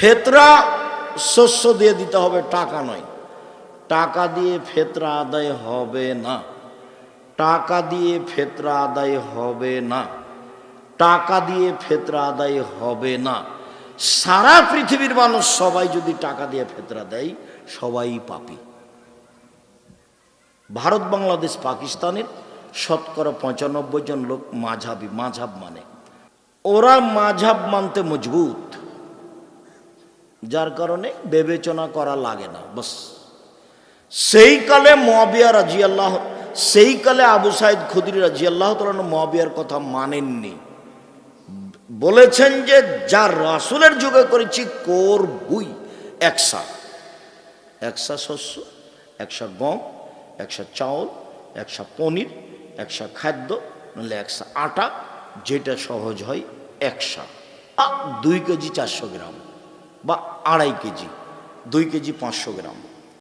ফেতরা শস্য দিয়ে দিতে হবে, টাকা নয়। টাকা দিয়ে ফেতরা আদায় হবে না। টাকা দিয়ে ফেতরা আদায় হবে না। টাকা দিয়ে ফেতরা আদায় হবে না। সারা পৃথিবীর মানুষ সবাই যদি টাকা দিয়ে ফেতরা দেয়, সবাই পাপি। ভারত, বাংলাদেশ, পাকিস্তানের শতকরা পঁচানব্বই জন লোক মাঝাবি, মাঝাব মানে। ওরা মাঝাব মানতে মজবুত। যার কারণে বিবেচনা করা লাগে না বাস। সেই কালে মহাবিয়া রাজি আল্লাহ সেই কালে আবু সাইদ খুদরি রাজি আল্লাহ তালন মহাবিয়ার কথা মানেননি। বলেছেন যে যা রাসুলের যুগে করেছি কোর বুই একসা। একসা শস্য একশা গম একশা চাউল একশা পনির একশা খাদ্য নাহলে একশা আটা যেটা সহজ হয় একশা আ, দুই কেজি চারশো গ্রাম। বা আড়াই কেজি দুই কেজি পাঁচশো গ্রাম।